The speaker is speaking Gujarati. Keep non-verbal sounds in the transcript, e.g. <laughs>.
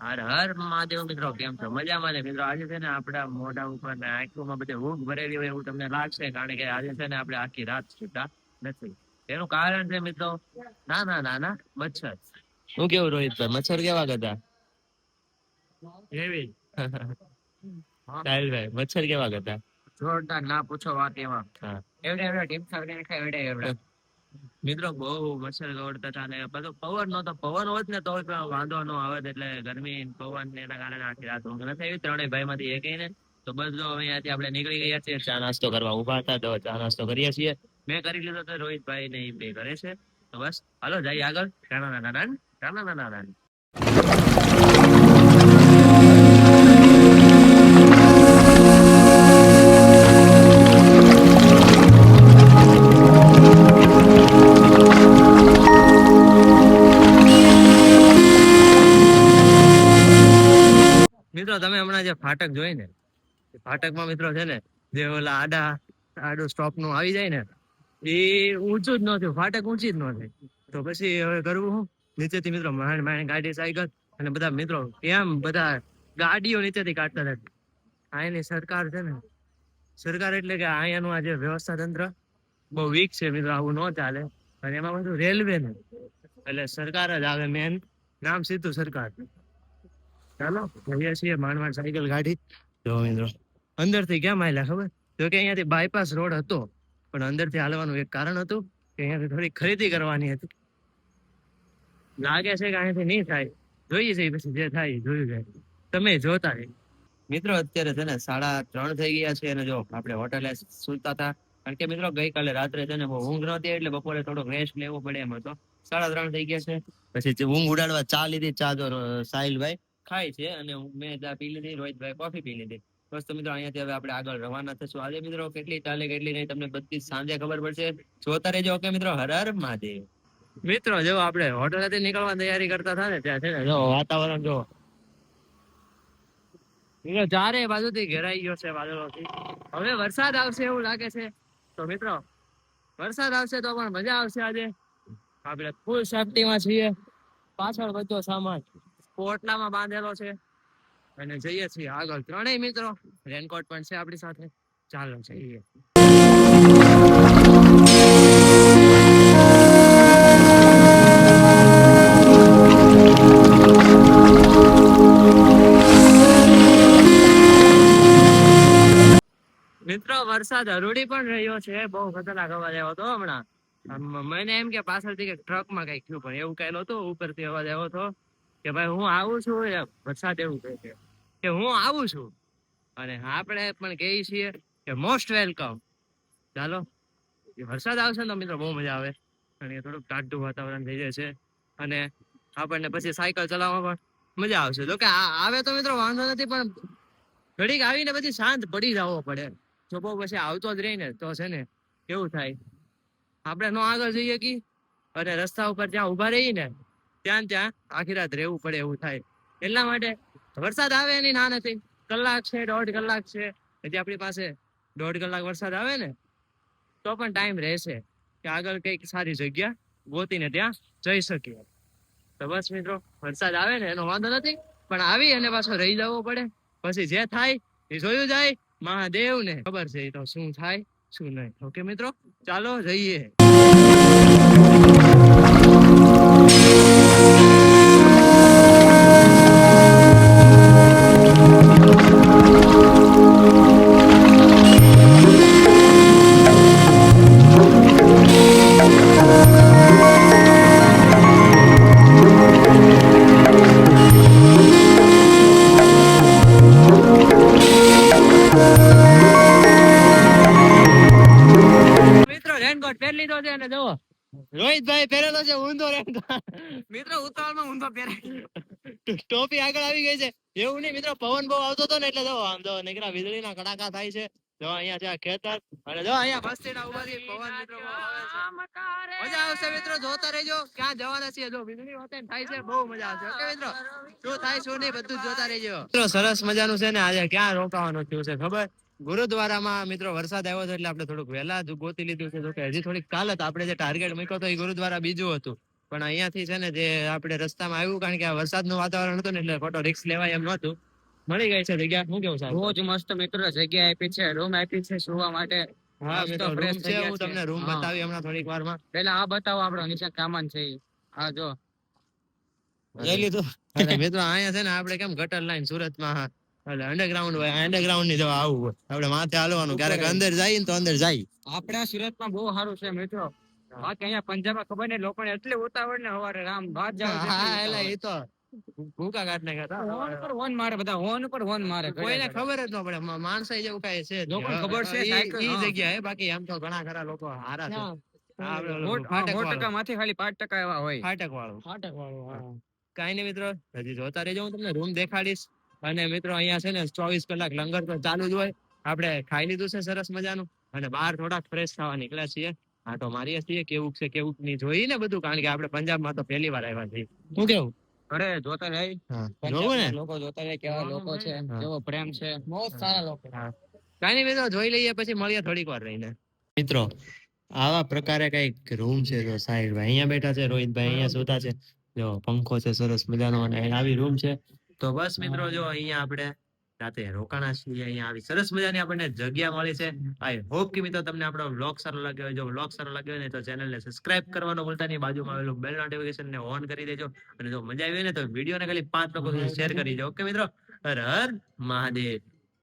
હર હર મહાદેવ મિત્રો કેમ છો? મજામાં ને મિત્રો આજે છે ને આપડા મોઢા ઉપર ને આંખોમાં બધે ઊંઘ ભરેલી હોય એવું તમને લાગશે કારણ કે આજે છે ને આપણે આખી રાત સુતા નથી. એનું કારણ છે મિત્રો ના ના ના ના મચ્છર. હું કેવું રોહિતભાઈ મચ્છર કેવા હતા એવી. <laughs> સાહિલભાઈ મચ્છર કેવા હતા જોરદાર ના પૂછો વાત એવા એવડે એવડે ટીમ ને ખાય એવડે એવડે. મિત્રો, બહુ મચ્છર દોડતા હતા ને બધો પવન નતો પવન હોત ને તો વાંધો ન આવે એટલે ગરમી પવન ને એના કારણે આખી રાત ઊંઘ નથી આવી. ત્રણેય ભાઈ માંથી એક ને તો બસ જો અહીંયાથી આપણે નીકળી ગયા છીએ. ચા નાસ્તો કરવા ઊભા હતા. તો ચા નાસ્તો કરીએ છીએ. મેં કરી લીધો તો રોહિતભાઈ ને બે કરે છે. તો બસ, હાલો, જઈએ આગળ. રાણા નાના રાણા નાના નાન મિત્રો, તમે હમણાં જે ફાટક જોઈ ને ફાટકમાં મિત્રો છે ને, જે ઓલા આડા, આડું સ્ટોપનું આવી જાય ને, એ ઊંચું જ ન થયું, ફાટક ઊંચી જ ન થઈ. તો પછી હવે કરવું હું? નીચેથી મિત્રો માણ માણ ગાડી સાયકલ, અને બધા મિત્રો એમ બધા ગાડીઓ નીચેથી કાઢતા હતા અહીંની સરકાર છે ને, સરકાર એટલે કે અહીંયાનું આ જે વ્યવસ્થા તંત્ર બહુ વીક છે મિત્રો, આવું ન ચાલે. અને એમાં બધું રેલવે ને. એટલે સરકાર જ આવે મેન નામ સીધું સરકાર. ચાલો જઈએ છીએ માંડ માંડ સાયકલ ગાડી જો મિત્રો અંદરથી ક્યાં માયલા ખબર? તો કે અહીંયાથી બાયપાસ રોડ હતો, પણ અંદરથી હાલવાનું એક કારણ હતું કે અહીંયાથી થોડી ખરીદી કરવાની હતી. લાગે છે કે અહીંયાથી નહીં થાય. જોઈએ છે પછી જે થાય જોયું જાય. તમે જોતા રહી. મિત્રો, અત્યારે છે ને સાડા ત્રણ થઈ ગયા છે અને જો આપણે હોટેલે સુતા હતા. કારણ કે મિત્રો, ગઈકાલે રાત્રે છે ને બહુ ઊંઘ નહોતી એટલે બપોરે થોડોક રેસ્ટ લેવો પડે એમ હતો. સાડા ત્રણ થઈ ગયા છે. પછી ઊંઘ ઉડાડવા ચા લીધી, ચા જો સાહિલભાઈ. ખાય છે અને મેં ચા પી લીધી રોહિતભાઈ કોફી પી લીધી. બસ મિત્રો અહીંયાથી હવે આપણે આગળ રવાના થશું. આજે મિત્રો કેટલી ચાલે કેટલી નહીં તમને બધી સાંજે ખબર પડશે. જોતા રહેજો ઓકે મિત્રો હર હર મિત્રો, જો આપણે હોટલથી નીકળવા તૈયારી કરતા હતા ને, ત્યાં છે ને, જો વાતાવરણ જો. મિત્રો ચારે બાજુથી ઘેરાઈ ગયો છે વાદળોથી. હવે વરસાદ આવશે એવું લાગે છે. તો મિત્રો, વરસાદ આવશે તો પણ મજા આવશે આજે. આપણે ફૂલ સેફટીમાં છીએ. પાછળ બધો સામાન. પોટલામાં બાંધેલો છે. અને જઈએ છીએ આગળ. ત્રણેય મિત્રો, રેનકોટ પણ છે આપણી સાથે. ચાલો જઈએ. મિત્રો, વરસાદ હરુડી પણ રહ્યો છે. બહુ ખતરનાક અવાજ આવ્યો હતો હમણાં. મને એમ કે પાછળથી કે ટ્રકમાં કંઈક થયું પણ એવું કહેલું હતું ઉપરથી અવાજ આવ્યો હતો. કે ભાઈ હું આવું છું વરસાદ એવું કહે કે હું આવું છું. અને આપણે પણ કહીએ છીએ કે મોસ્ટ વેલકમ ચાલો વરસાદ આવશે ને મિત્રો બહુ મજા આવે. કે થોડુંક ટાઢું વાતાવરણ થઈ જાય છે. અને આપણને પછી સાયકલ ચલાવવામાં પણ મજા આવશે. જો કે આવે તો મિત્રો વાંધો નથી, પણ ઘડીક આવીને પછી શાંત પડી જવો પડે. જો બહુ પછી આવતો જ રહી ને, તો છે ને કેવું થાય? આપણે નો આગળ જઈએ કે? અને રસ્તા ઉપર જ્યાં ઊભા રહીએ ને ત્યાં ત્યાં આખી રાત રહેવું પડે એવું થાય. એટલા માટે વરસાદ આવે એની ના નથી. કલાક છે, દોઢ કલાક છે. હજી આપણી પાસે દોઢ કલાક વરસાદ આવે ને, તો પણ ટાઈમ રહેશે કે આગળ કંઈક સારી જગ્યા ગોતીને ત્યાં જઈ શકીએ. તો બસ મિત્રો, વરસાદ આવે ને એનો વાંધો નથી, પણ આવી અને પાછો રહી જવો પડે. પછી જે થાય એ જોયું જાય મહાદેવ ને ખબર છે તો શું થાય, શું નહીં. ઓકે મિત્રો, ચાલો જઈએ છે અને જુઓ. રોહિતભાઈ પહેરેલો છે ઊંધો રેનકોટ મિત્રો ઉતાવળમાં ઊંધો પહેરે. ટોપી આગળ આવી ગઈ છે. એવું નહીં મિત્રો પવન બહુ આવતો હતો ને એટલે જો આમ જો નીકળા વીજળીના કડાકા થાય છે. જો અહીંયા છે આ ખેતર. અને જો અહીંયા મસ્તીના ઉભાથી પવન મિત્રો મજા આવશે મિત્રો જોતા રહેજો. ક્યાં જવાના છીએ? જો વીજળી હોતે થાય છે બહુ મજા આવશે. ઓકે મિત્રો? શું થાય શું નહીં બધું જોતા રહેજો. મિત્રો સરસ મજાનું છે ને આજે ક્યાં રોકાવાનું થયું છે ખબર? ગુરુદ્વારામાં મિત્રો વરસાદ આવ્યો હતો એટલે આપણે થોડુંક વહેલા જ ગોતી લીધું છે. જોકે હજી થોડીક કાલત આપણે જે ટાર્ગેટ મૂક્યો હતો એ ગુરુદ્વારા બીજું હતું. પણ અહીંયાથી છે ને જે આપણે રસ્તામાં આવ્યું કારણ કે આ વરસાદનું વાતાવરણ હતું ને એટલે ફોટો રિક્સ લેવાય એમ નહોતું. મળી ગઈ છે જગ્યા? શું કેવું સાહેબ બહુ જ મસ્ત મિત્રો જગ્યા આપી છે. રૂમ આપી છે સુવા માટે. હા મિત્રો રૂમ છે હું તમને રૂમ. બતાવી હમણાં થોડીક વારમાં. પહેલા આ બતાવો આપણો નીચે કામન છે હા જો. જઈ લીધું મિત્રો અહીંયા છે ને આપણે કેમ ગટર લાઈન સુરતમાં એટલે અંડરગ્રાઉન્ડ હોય અંડરગ્રાઉન્ડની જવા આવવું હોય. આપણે માથે હાલવાનું ક્યારેક અંદર જાય ને તો અંદર જાય. આપણા સુરતમાં બહુ સારું છે મિત્રો. બાકી અહીંયા પંજાબમાં ખબર નહીં લોકોને એટલી ઉતાવળ ને હવારે રામ બાદ જાવ છે હા એટલી એટલે ઉતાવળ. એ તો. ભૂકા કાઢ ને હોર્ન પર હોર્ન મારે બધા હોર્ન પર હોર્ન મારે કોઈને ખબર જ ન પડે મ- માણસાઈ જેવું કાંઈ છે ખબર છે એ જગ્યાએ બાકી આમ તો ઘણા ખરા લોકો હારા છે. ખાલી પાંચ ટકા એવા હોય. ફાટક વાળું ફાટક વાળું કાંઈ નહીં મિત્રો. હજી જોતા રહેજો હું તમને રૂમ દેખાડીશ. અને મિત્રો અહીંયા છે ને ચોવીસ કલાક લંગર તો ચાલુ જ હોય. આપણે ખાઈ લીધું છે સરસ મજાનું. અને બહાર થોડાક ફ્રેશ થવા નીકળ્યા છીએ. આટો મારીએ છીએ કેવું છે કેવું નહીં જોઈ ને બધું કારણ કે આપણે પંજાબમાં તો પહેલી વાર આવ્યા છીએ. શું કેવું? અરે જોતા રહી. જોવું ને. લોકો જોતા રહે કેવા લોકો છે કેવો પ્રેમ છે. બહુ સારા લોકો. કઈ નહીં મિત્રો જોઈ લઈએ પછી મળીએ થોડીક વાર રહીને. મિત્રો આવા પ્રકારે કંઈક રૂમ છે તો સાહેબ અહીંયા બેઠા છે રોહિતભાઈ અહીંયા સુતા છે. જો પંખો છે સરસ મજાનો અને આવી રૂમ છે. તો બસ મિત્રો જો અહીંયા આપણે રાતે રોકાણા છીએ અહીંયા આવી સરસ મજાની આપણને જગ્યા મળી છે. આઈ હોપ કે મિત્રો તમને આપણો વ્લોગ સારો લાગ્યો હોય. જો વ્લોગ સારો લાગ્યો હોય ને તો ચેનલને સબસ્ક્રાઇબ કરવાનો ભૂલતા નહીં. બાજુમાં આવેલું બેલ નોટિફિકેશન ને ઓન કરી દેજો. અને જો મજા આવી હોય ને તો વિડીયોને ખાલી પાંચ લોકો સુધી શેર કરી દો ઓકે મિત્રો? હર હર મહાદેવ.